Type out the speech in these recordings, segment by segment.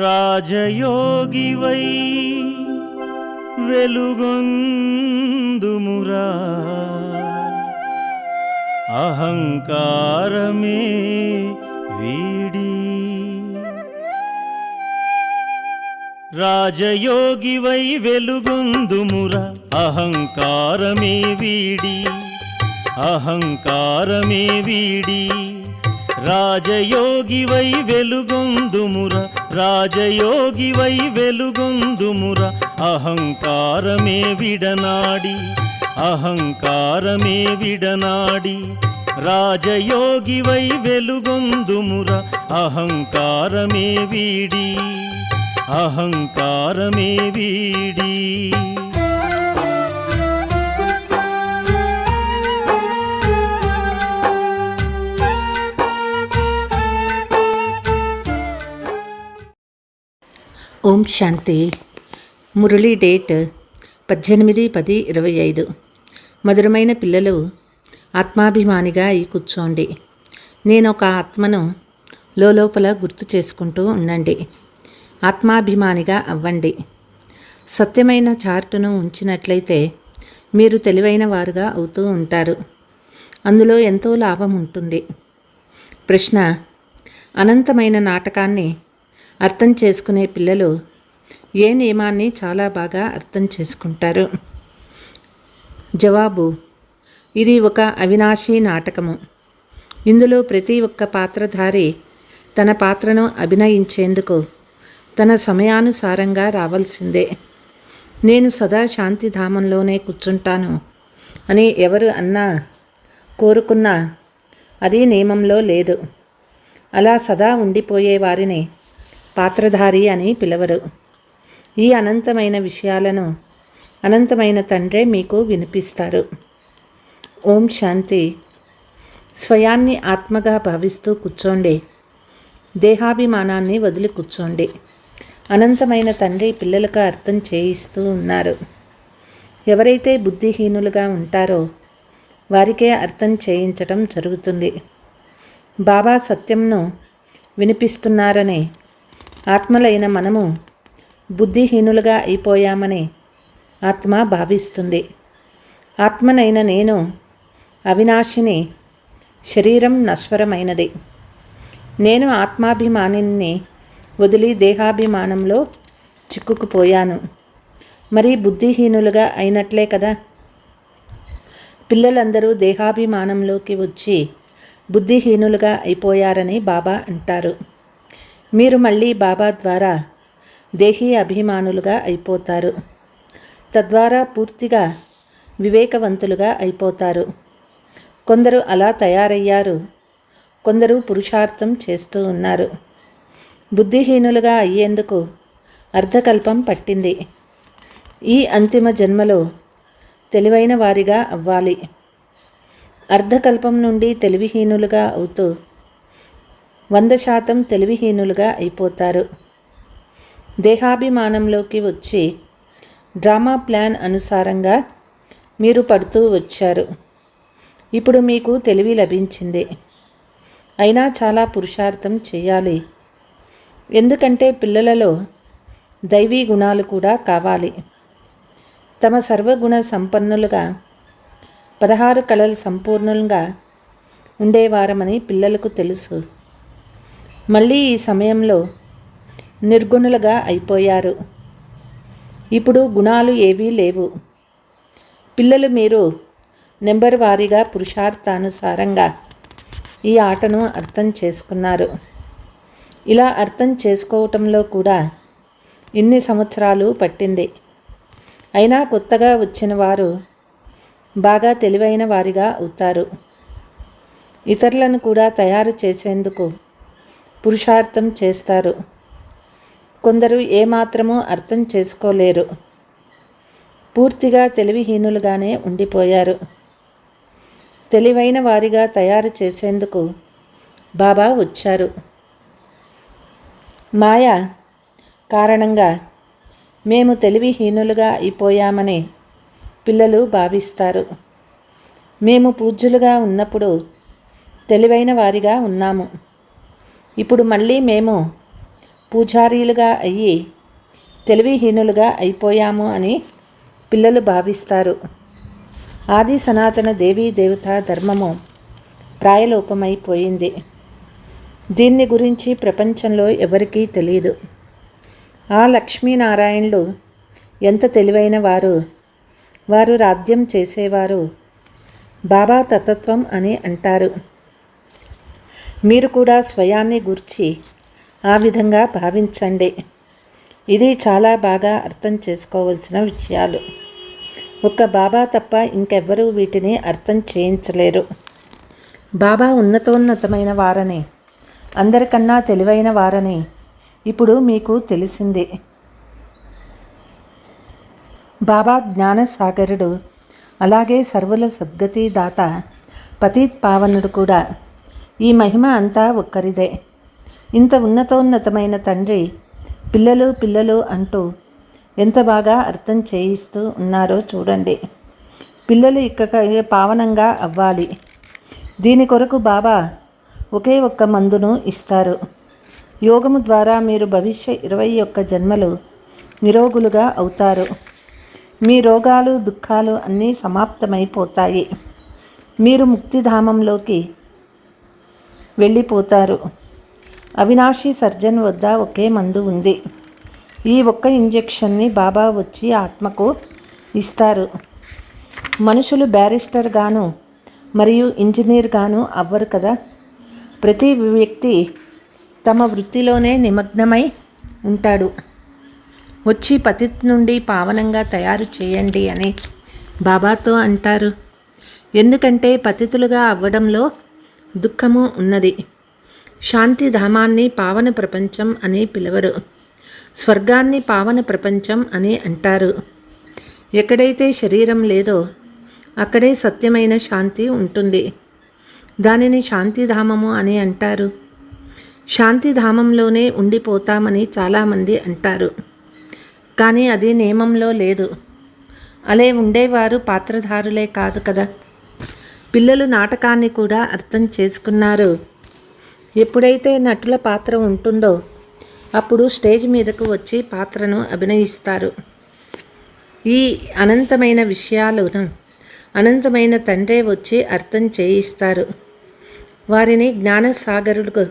రాజయోగివై వెలుగొందుమురా. అహంకారమే వీడి. రాజయోగివై వెలుగొందుమురా. అహంకారమే వీడి. అహంకారమే వీడి. రాజయోగివై వెలుగొందుముర రాజయోగివై వెలుగొందుముర అహంకారమే విడనాడి అహంకారమే విడనాడి. రాజయోగివై వెలుగొందుముర అహంకారమే వీడి అహంకారమే వీడి. ఓం శాంతి. మురళీ డేట్ పద్దెనిమిది పది ఇరవై ఐదు. మధురమైన పిల్లలు ఆత్మాభిమానిగా అయి కూర్చోండి. నేను ఒక ఆత్మను లోపల గుర్తు చేసుకుంటూ ఉండండి. ఆత్మాభిమానిగా అవ్వండి. సత్యమైన చార్టును ఉంచినట్లయితే మీరు తెలివైన వారుగా అవుతూ ఉంటారు. అందులో ఎంతో లాభం ఉంటుంది. ప్రశ్న అనంతమైన నాటకాన్ని అర్థం చేసుకునే పిల్లలు ఏ నియమాన్ని చాలా బాగా అర్థం చేసుకుంటారు. జవాబు ఇది ఒక అవినాశీ నాటకము. ఇందులో ప్రతి ఒక్క పాత్రధారి తన పాత్రను అభినయించేందుకు తన సమయానుసారంగా రావాల్సిందే. నేను సదా శాంతిధామంలోనే కూర్చుంటాను అని ఎవరు అన్నా కోరుకున్నా అది నియమంలో లేదు. అలా సదా ఉండిపోయే వారిని పాత్రధారి అని పిలవరు. ఈ అనంతమైన విషయాలను అనంతమైన తండ్రే మీకు వినిపిస్తారు. ఓం శాంతి. స్వయాన్ని ఆత్మగా భావిస్తూ కూర్చోండి. దేహాభిమానాన్ని వదిలి కూర్చోండి. అనంతమైన తండ్రి పిల్లలకు అర్థం చేయిస్తూ ఉన్నారు. ఎవరైతే బుద్ధిహీనులుగా ఉంటారో వారికే అర్థం చేయించటం జరుగుతుంది. బాబా సత్యంను వినిపిస్తున్నారని ఆత్మలైన మనము బుద్ధిహీనులుగా అయిపోయామని ఆత్మ భావిస్తుంది. ఆత్మనైన నేను అవినాశిని శరీరం నశ్వరమైనది. నేను ఆత్మాభిమానిని వదిలి దేహాభిమానంలో చిక్కుకుపోయాను. మరి బుద్ధిహీనులుగా అయినట్లే కదా? పిల్లలందరూ దేహాభిమానంలోకి వచ్చి బుద్ధిహీనులుగా అయిపోయారని బాబా అంటారు. మీరు మళ్ళీ బాబా ద్వారా దేహీ అభిమానులుగా అయిపోతారు. తద్వారా పూర్తిగా వివేకవంతులుగా అయిపోతారు. కొందరు అలా తయారయ్యారు. కొందరు పురుషార్థం చేస్తూ ఉన్నారు. బుద్ధిహీనులుగా అయ్యేందుకు అర్ధకల్పం పట్టింది. ఈ అంతిమ జన్మలో తెలివైన వారిగా అవ్వాలి. అర్ధకల్పం నుండి తెలివిహీనులుగా అవుతూ వంద శాతం తెలివిహీనులుగా అయిపోతారు. దేహాభిమానంలోకి వచ్చి డ్రామా ప్లాన్ అనుసారంగా మీరు పడుతూ వచ్చారు. ఇప్పుడు మీకు తెలివి లభించింది. అయినా చాలా పురుషార్థం చేయాలి. ఎందుకంటే పిల్లలలో దైవీ గుణాలు కూడా కావాలి. తమ సర్వగుణ సంపన్నులుగా పదహారు కళలు సంపూర్ణంగా ఉండేవారమని పిల్లలకు తెలుసు. మళ్ళీ ఈ సమయంలో నిర్గుణులుగా అయిపోయారు. ఇప్పుడు గుణాలు ఏవీ లేవు. పిల్లలు మీరు నెంబర్ వారీగా పురుషార్థానుసారంగా ఈ ఆటను అర్థం చేసుకున్నారు. ఇలా అర్థం చేసుకోవటంలో కూడా ఇన్ని సంవత్సరాలు పట్టింది. అయినా కొత్తగా వచ్చిన వారు బాగా తెలివైన వారిగా అవుతారు. ఇతరులను కూడా తయారు చేసేందుకు పురుషార్థం చేస్తారు. కొందరు ఏమాత్రమూ అర్థం చేసుకోలేరు. పూర్తిగా తెలివిహీనులుగానే ఉండిపోయారు. తెలివైన వారిగా తయారు చేసేందుకు బాబా వచ్చారు. మాయ కారణంగా మేము తెలివిహీనులుగా అయిపోయామని పిల్లలు భావిస్తారు. మేము పూజ్యులుగా ఉన్నప్పుడు తెలివైన వారిగా ఉన్నాము. ఇప్పుడు మళ్ళీ మేము పూజారీలుగా అయ్యి తెలివిహీనులుగా అయిపోయాము అని పిల్లలు భావిస్తారు. ఆది సనాతన దేవీ దేవత ధర్మము ప్రాయలోపమైపోయింది. దీన్ని గురించి ప్రపంచంలో ఎవరికీ తెలియదు ఆ లక్ష్మీనారాయణులు ఎంత తెలివైన వారు వారు రాజ్యం చేసేవారు బాబా తతత్వం అని అంటారు. మీరు కూడా స్వయాన్ని గూర్చి ఆ విధంగా భావించండి. ఇది చాలా బాగా అర్థం చేసుకోవాల్సిన విషయాలు. ఒక్క బాబా తప్ప ఇంకెవ్వరూ వీటిని అర్థం చేయించలేరు. బాబా ఉన్నతోన్నతమైన వారని. అందరికన్నా తెలివైన వారని. ఇప్పుడు మీకు తెలిసింది. బాబా జ్ఞానసాగరుడు అలాగే సర్వుల సద్గతి దాత పతీత్ పావనుడు కూడా ఈ మహిమ అంతా ఒక్కరిదే. ఇంత ఉన్నతోన్నతమైన తండ్రి పిల్లలు పిల్లలు అంటూ ఎంత బాగా అర్థం చేయిస్తూ ఉన్నారో చూడండి. పిల్లలు ఇక్కక పావనంగా అవ్వాలి. దీని కొరకు బాబా ఒకే ఒక్క మందును ఇస్తారు. యోగము ద్వారా మీరు భవిష్య ఇరవై ఒక్క జన్మలు నిరోగులుగా అవుతారు. మీ రోగాలు దుఃఖాలు అన్నీ సమాప్తమైపోతాయి. మీరు ముక్తిధామంలోకి వెళ్ళిపోతారు. అవినాశి సర్జన్ వద్ద ఒకే మందు ఉంది. ఈ ఒక్క ఇంజెక్షన్ని బాబా వచ్చి ఆత్మకు ఇస్తారు. మనుషులు బ్యారిస్టర్ గాను మరియు ఇంజనీర్ గాను అవ్వరు కదా? ప్రతి వ్యక్తి తమ వృత్తిలోనే నిమగ్నమై ఉంటాడు. వచ్చి పతిత్ నుండి పావనంగా తయారు చేయండి అని బాబాతో అంటారు. ఎందుకంటే పతితులుగా అవ్వడంలో దుఃఖము ఉన్నది. శాంతిధామాన్ని పావన ప్రపంచం అని పిలవరు. స్వర్గాన్ని పావన ప్రపంచం అని అంటారు. ఎక్కడైతే శరీరం లేదో అక్కడే సత్యమైన శాంతి ఉంటుంది. దానిని శాంతిధామము అని అంటారు. శాంతిధామంలోనే ఉండిపోతామని చాలామంది అంటారు. కానీ అది నియమంలో లేదు. అలే ఉండేవారు పాత్రధారులే కాదు కదా. పిల్లలు నాటకాన్ని కూడా అర్థం చేసుకున్నారు. ఎప్పుడైతే నటుల పాత్ర ఉంటుందో అప్పుడు స్టేజ్ మీదకు వచ్చి పాత్రను అభినయిస్తారు. ఈ అనంతమైన విషయాలను అనంతమైన తండ్రే వచ్చి అర్థం చేయిస్తారు. వారిని జ్ఞానసాగరుడు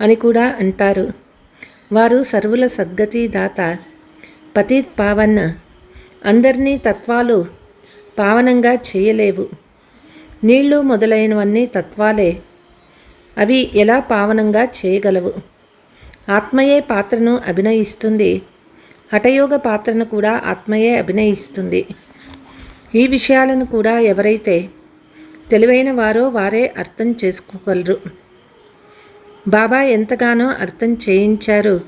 అని కూడా అంటారు. వారు సర్వుల సద్గతి దాత పతిత్ పావన్. అందరినీ తత్వాలు పావనంగా చేయలేవు. నీళ్ళు మొదలైనవన్నీ తత్వాలే. అవి ఎలా పావనంగా చేయగలవు? ఆత్మయే పాత్రను అభినయిస్తుంది. హఠయోగ పాత్రను కూడా ఆత్మయే అభినయిస్తుంది. ఈ విషయాలను కూడా ఎవరైతే తెలివైన వారో వారే అర్థం చేసుకోగలరు. బాబా ఎంతగానో అర్థం చేయించారు.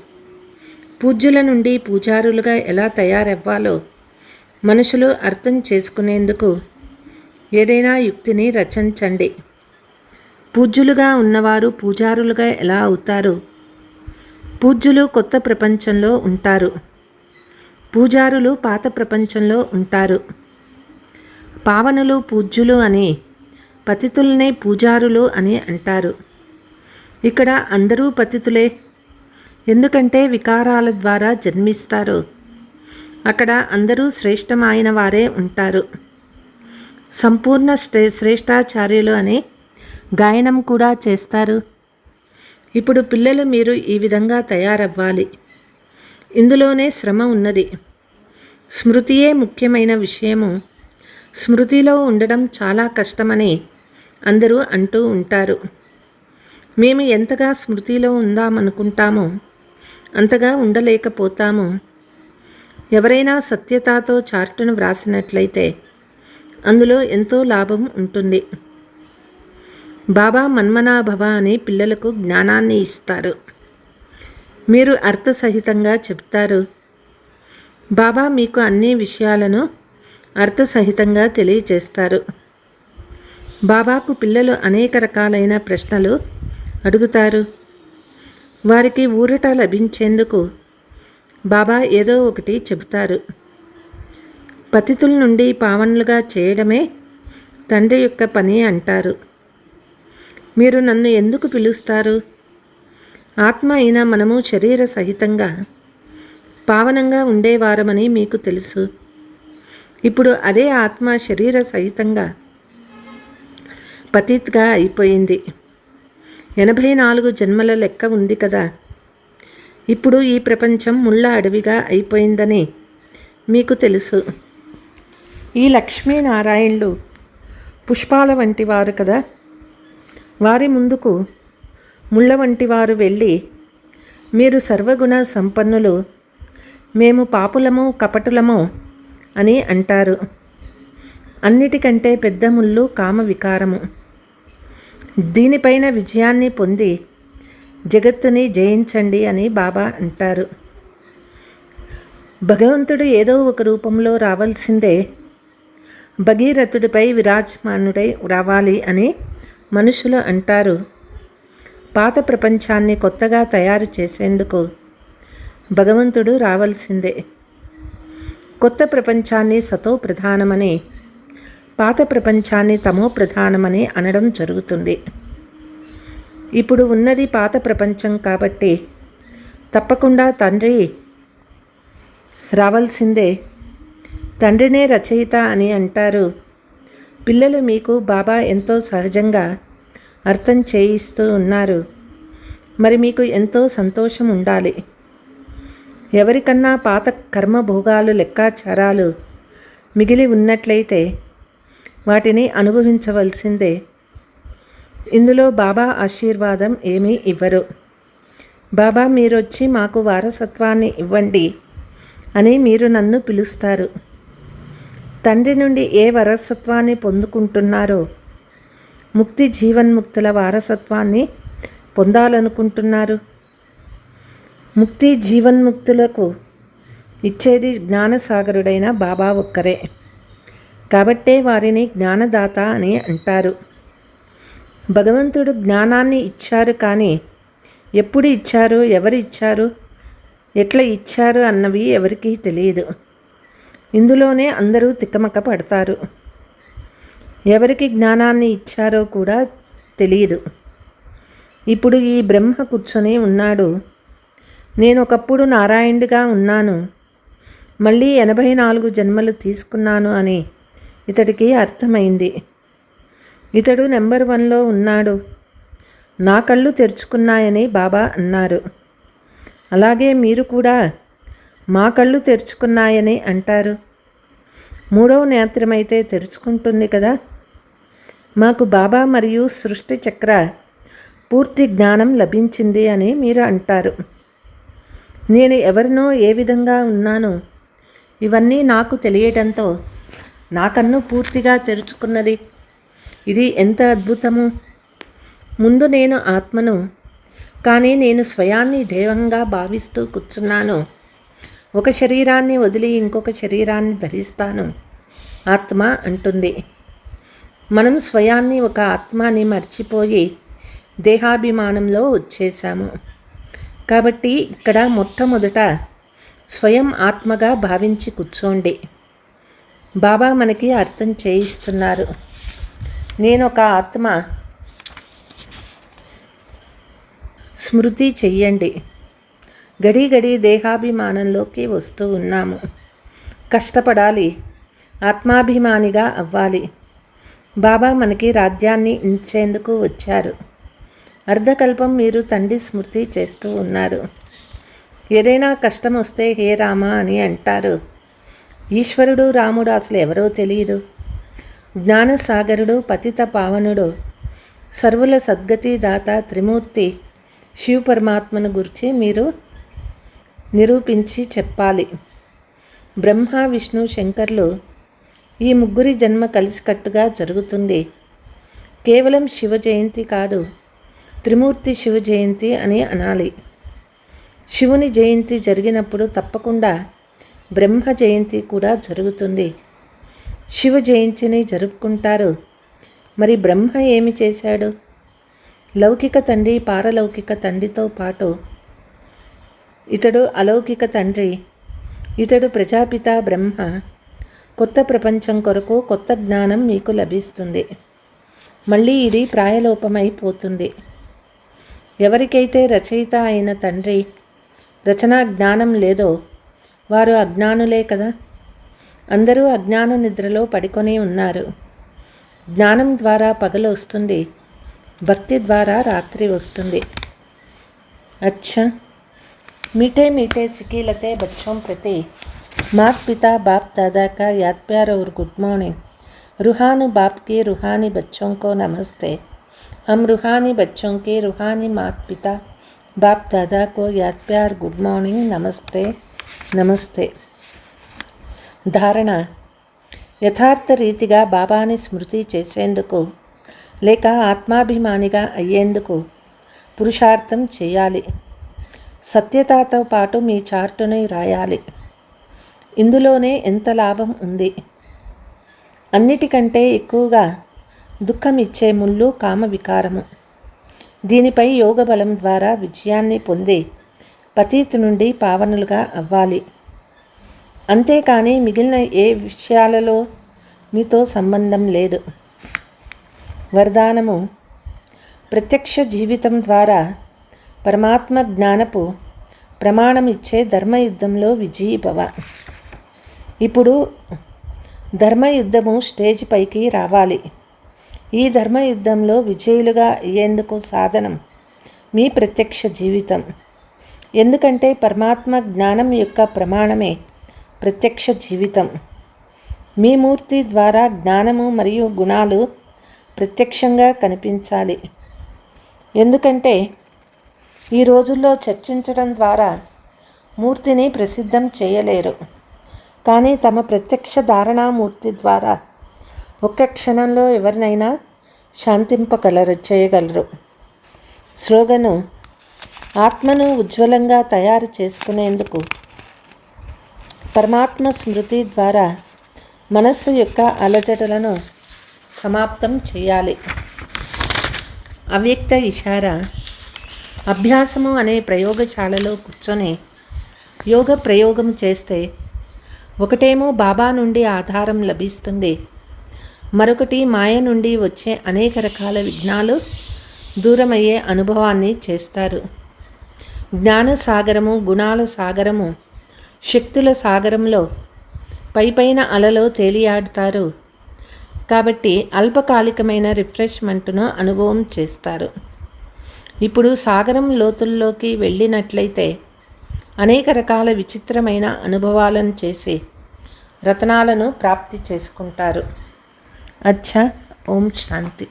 పూజ్యుల నుండి పూజారులుగా ఎలా తయారవ్వాలో మనుషులు అర్థం చేసుకునేందుకు ఏదైనా యుక్తిని రచించండి. పూజ్యులుగా ఉన్నవారు పూజారులుగా ఎలా అవుతారు? పూజ్యులు కొత్త ప్రపంచంలో ఉంటారు. పూజారులు పాత ప్రపంచంలో ఉంటారు. పావనులు పూజ్యులు అని పతితుల్నే పూజారులు అని అంటారు. ఇక్కడ అందరూ పతితులే. ఎందుకంటే వికారాల ద్వారా జన్మిస్తారు. అక్కడ అందరూ శ్రేష్టమైన వారే ఉంటారు. సంపూర్ణ శ్రే శ్రేష్టాచార్యులు అని గాయనం కూడా చేస్తారు. ఇప్పుడు పిల్లలు మీరు ఈ విధంగా తయారవ్వాలి. ఇందులోనే శ్రమ ఉన్నది. స్మృతియే ముఖ్యమైన విషయము. స్మృతిలో ఉండడం చాలా కష్టమని అందరూ అంటూ ఉంటారు. మేము ఎంతగా స్మృతిలో ఉందామనుకుంటామో అంతగా ఉండలేకపోతాము. ఎవరైనా సత్యతతో చార్టును వ్రాసినట్లయితే అందులో ఎంతో లాభం ఉంటుంది. బాబా మన్మనాభవ అని పిల్లలకు జ్ఞానాన్ని ఇస్తారు. మీరు అర్థసహితంగా చెప్తారు. బాబా మీకు అన్ని విషయాలను అర్థసహితంగా తెలియచేస్తారు. బాబాకు పిల్లలు అనేక రకాలైన ప్రశ్నలు అడుగుతారు. వారికి ఊరట లభించేందుకు బాబా ఏదో ఒకటి చెబుతారు. పతితుల నుండి పావనులుగా చేయడమే తండ్రి యొక్క పని అంటారు. మీరు నన్ను ఎందుకు పిలుస్తారు? ఆత్మ అయిన మనము శరీర సహితంగా పావనంగా ఉండేవారమని మీకు తెలుసు. ఇప్పుడు అదే ఆత్మ శరీర సహితంగా పతిత్గా అయిపోయింది. ఎనభై నాలుగు జన్మల లెక్క ఉంది కదా. ఇప్పుడు ఈ ప్రపంచం ముళ్ళ అడవిగా అయిపోయిందని మీకు తెలుసు. ఈ లక్ష్మీనారాయణులు పుష్పాల వంటి వారు కదా. వారి ముందుకు ముళ్ళ వంటి వారు వెళ్ళి మీరు సర్వగుణ సంపన్నులు మేము పాపులము కపటులము అని అంటారు. అన్నిటికంటే పెద్ద ముళ్ళు కామ వికారము. దీనిపైన విజయాన్ని పొంది జగత్తుని జయించండి అని బాబా అంటారు. భగవంతుడు ఏదో ఒక రూపంలో రావాల్సిందే భగీరథుడిపై విరాజమానుడై రావాలి అని మనుషులు అంటారు. పాత ప్రపంచాన్ని కొత్తగా తయారు చేసేందుకు భగవంతుడు రావాల్సిందే. కొత్త ప్రపంచాన్ని సతో ప్రధానమని పాత ప్రపంచాన్ని తమో ప్రధానమని అనడం జరుగుతుంది. ఇప్పుడు ఉన్నది పాత ప్రపంచం కాబట్టి తప్పకుండా తండ్రి రావాల్సిందే. తండ్రినే రచయిత అని అంటారు. పిల్లలు మీకు బాబా ఎంతో సహజంగా అర్థం చేయిస్తూ ఉన్నారు. మరి మీకు ఎంతో సంతోషం ఉండాలి. ఎవరికన్నా పాత కర్మభోగాలు లెక్కాచారాలు మిగిలి ఉన్నట్లయితే వాటిని అనుభవించవలసిందే. ఇందులో బాబా ఆశీర్వాదం ఏమీ ఇవ్వరు. బాబా మీరొచ్చి మాకు వారసత్వాన్ని ఇవ్వండి అని మీరు నన్ను పిలుస్తారు. తండ్రి నుండి ఏ వారసత్వాన్ని పొందుకుంటున్నారో ముక్తి జీవన్ముక్తుల వారసత్వాన్ని పొందాలనుకుంటున్నారు. ముక్తి జీవన్ముక్తులకు ఇచ్చేది జ్ఞానసాగరుడైన బాబా ఒక్కరే. కాబట్టే వారిని జ్ఞానదాత అని అంటారు. భగవంతుడు జ్ఞానాన్ని ఇచ్చారు కానీ ఎప్పుడు ఇచ్చారు ఎవరు ఇచ్చారు ఎట్లా ఇచ్చారు అన్నవి ఎవరికీ తెలియదు. ఇందులోనే అందరూ తిక్కమక్క పడతారు. ఎవరికి జ్ఞానాన్ని ఇచ్చారో కూడా తెలియదు. ఇప్పుడు ఈ బ్రహ్మ కూర్చొని ఉన్నాడు. నేను ఒకప్పుడు నారాయణుడిగా ఉన్నాను. మళ్ళీ ఎనభై నాలుగు జన్మలు తీసుకున్నాను అని ఇతడికి అర్థమైంది. ఇతడు నెంబర్ వన్లో ఉన్నాడు. నా కళ్ళు తెరుచుకున్నాయని బాబా అన్నారు. అలాగే మీరు కూడా మా కళ్ళు తెరుచుకున్నాయని అంటారు. మూడవ నేత్రమైతే తెరుచుకుంటుంది కదా. మాకు బాబా మరియు సృష్టి చక్ర పూర్తి జ్ఞానం లభించింది అని మీరు అంటారు. నేను ఎవరినో ఏ విధంగా ఉన్నానో ఇవన్నీ నాకు తెలియటంతో నా కన్ను పూర్తిగా తెరుచుకున్నది. ఇది ఎంత అద్భుతము. ముందు నేను ఆత్మను కానీ నేను స్వయాన్ని దేవంగా భావిస్తూ కూర్చున్నాను. ఒక శరీరాన్ని వదిలి ఇంకొక శరీరాన్ని ధరిస్తాను. ఆత్మ అంటుంది. మనం స్వయాన్ని ఒక ఆత్మాని మర్చిపోయి దేహాభిమానంలో వచ్చేసాము కాబట్టి ఇక్కడ మొట్టమొదట స్వయం ఆత్మగా భావించి కూర్చోండి. బాబా మనకి అర్థం చేయిస్తున్నారు. నేను ఒక ఆత్మ స్మృతి చెయ్యండి. గడి గడి దేహాభిమానంలోకి వస్తూ ఉన్నాము. కష్టపడాలి. ఆత్మాభిమానిగా అవ్వాలి. బాబా మనకి రాజ్యాన్ని ఇచ్చేందుకు వచ్చారు. అర్ధకల్పం మీరు తండ్రి స్మృతి చేస్తూ ఉన్నారు. ఏదైనా కష్టం వస్తే హే రామ అని అంటారు. ఈశ్వరుడు రాముడు అసలు ఎవరో తెలియదు. జ్ఞానసాగరుడు పతిత పావనుడు సర్వుల సద్గతి దాత త్రిమూర్తి శివ పరమాత్మను గురించి మీరు నిరూపించి చెప్పాలి. బ్రహ్మ విష్ణు శంకర్లు ఈ ముగ్గురి జన్మ కలిసికట్టుగా జరుగుతుంది. కేవలం శివ జయంతి కాదు త్రిమూర్తి శివ జయంతి అని అనాలి. శివుని జయంతి జరిగినప్పుడు తప్పకుండా బ్రహ్మ జయంతి కూడా జరుగుతుంది. శివ జయంతిని జరుపుకుంటారు. మరి బ్రహ్మ ఏమి చేశాడు? లౌకిక తండ్రి పారలౌకిక తండ్రితో పాటు ఇతడు అలౌకిక తండ్రి ఇతడు ప్రజాపిత బ్రహ్మ. కొత్త ప్రపంచం కొరకు కొత్త జ్ఞానం మీకు లభిస్తుంది. మళ్ళీ ఇది ప్రాయలోపమైపోతుంది ఎవరికైతే రచయిత అయిన తండ్రి రచనా జ్ఞానం లేదో వారు అజ్ఞానులే కదా? అందరూ అజ్ఞాన నిద్రలో పడుకొని ఉన్నారు. జ్ఞానం ద్వారా పగలు వస్తుంది భక్తి ద్వారా రాత్రి వస్తుంది. అచ్చా! मीठे मीठे सिकीलते बच्चों प्रति मात पिता बाप दादा का याद प्यार और गुड मॉर्निंग रूहानी बाप के रूहानी बच्चों को नमस्ते हम रूहानी बच्चों के रूहानी मात पिता बाप दादा को याद प्यार गुड मॉर्निंग नमस्ते नमस्ते ధారణ యథార్థ రీతిగా బాబాని స్మృతి చేసేందుకు లేక ఆత్మాభిమానిగా అయ్యేందుకు పురుషార్థం చేయాలి సత్యతతో పాటు మీ చార్టుని రాయాలి. ఇందులోనే ఎంత లాభం ఉంది? అన్నిటికంటే ఎక్కువగా దుఃఖం ఇచ్చే ముళ్ళు కామ వికారము దీనిపై యోగ బలం ద్వారా విజయాన్ని పొంది పతీత్ నుండి పావనులుగా అవ్వాలి. అంతేకాని మిగిలిన ఏ విషయాలలో మీతో సంబంధం లేదు. వరదానము. ప్రత్యక్ష జీవితం ద్వారా పరమాత్మ జ్ఞానపు ప్రమాణం ఇచ్చే ధర్మయుద్ధంలో విజయీభవ. ఇప్పుడు ధర్మయుద్ధము స్టేజ్ పైకి రావాలి. ఈ ధర్మయుద్ధంలో విజయులుగా అయ్యేందుకు సాధనం మీ ప్రత్యక్ష జీవితం. ఎందుకంటే పరమాత్మ జ్ఞానం యొక్క ప్రమాణమే ప్రత్యక్ష జీవితం. మీ మూర్తి ద్వారా జ్ఞానము మరియు గుణాలు ప్రత్యక్షంగా కనిపించాలి. ఎందుకంటే ఈ రోజుల్లో చర్చించడం ద్వారా మూర్తిని ప్రసిద్ధం చేయలేరు. కానీ తమ ప్రత్యక్ష ధారణామూర్తి ద్వారా ఒక్క క్షణంలో ఎవరినైనా శాంతింపగలరు చేయగలరు. స్లోగను ఆత్మను ఉజ్వలంగా తయారు చేసుకునేందుకు పరమాత్మ స్మృతి ద్వారా మనస్సు యొక్క అలజడులను సమాప్తం చేయాలి. అవ్యక్త ఇషారా అభ్యాసము అనే ప్రయోగశాలలో కూర్చొని యోగ ప్రయోగం చేస్తే ఒకటేమో బాబా నుండి ఆధారం లభిస్తుంది. మరొకటి మాయ నుండి వచ్చే అనేక రకాల విఘ్నాలు దూరమయ్యే అనుభవాన్ని చేస్తారు. జ్ఞాన సాగరము గుణాల సాగరము శక్తుల సాగరంలో పైపైన అలలో తేలియాడుతారు. కాబట్టి అల్పకాలికమైన రిఫ్రెష్మెంట్ను అనుభవం చేస్తారు. ఇప్పుడు సాగరం లోతుల్లోకి వెళ్ళినట్లయితే అనేక రకాల విచిత్రమైన అనుభవాలను చేసి రతనాలను ప్రాప్తి చేసుకుంటారు. అచ్చా ఓం శాంతి.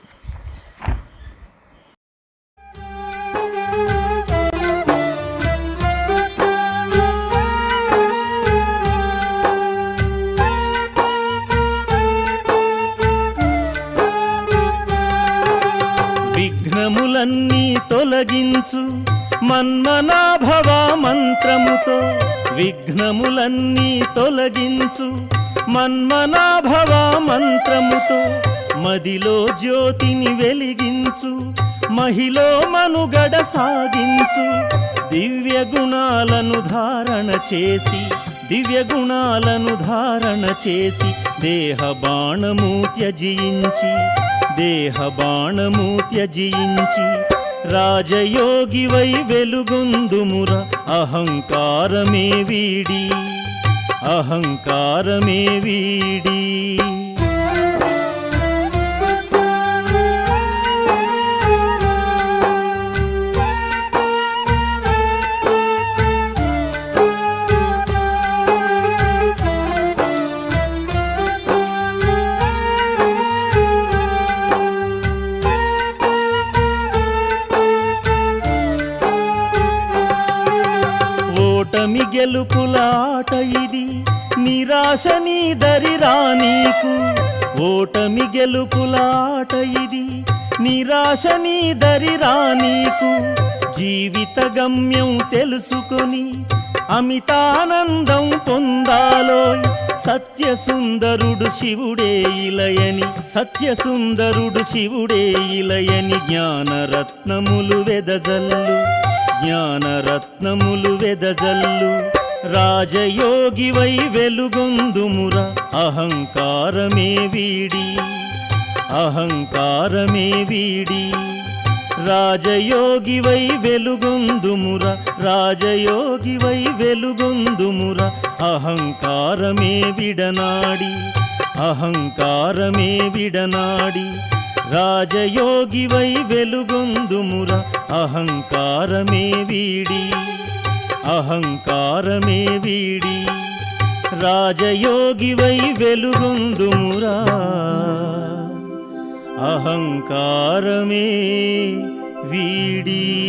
సాగించు దివ్య గుణాలను ధారణ చేసి దివ్య గుణాలను ధారణ చేసి దేహ బాణము త్యజించి దేహ బాణము త్యజించి రాజయోగి వై వెలుగొందుముర అహంకారమే వీడి అహంకారమే వీడి. ఓటమి గెలుపులాట ఇది. నిరాశ నీ దరిరా నీకు ఓటమి గెలుపులాట ఇది. నిరాశ నీ దరిరా నీకు జీవిత గమ్యం తెలుసుకొని అమితానందం పొందాలోయ్. సత్యసుందరుడు శివుడే ఇలయని సత్యసుందరుడు శివుడే ఇలయని జ్ఞానరత్నములు వెదజల్లు. జ్ఞానరత్నములు వెదజల్లు. రాజయోగివై వెలుగొందుముర. అహంకారమే వీడి. అహంకారమే వీడి. రాజయోగివై వెలుగొందుముర. రాజయోగివై వెలుగొందుముర. అహంకారమే విడనాడి. అహంకారమే విడనాడి. రాజయోగివై వెలుగొందుముర. అహంకారమే వీడి. అహంకారమే వీడి. రాజయోగివై వెలుగొందుమురా. అహంకారమే వీడి.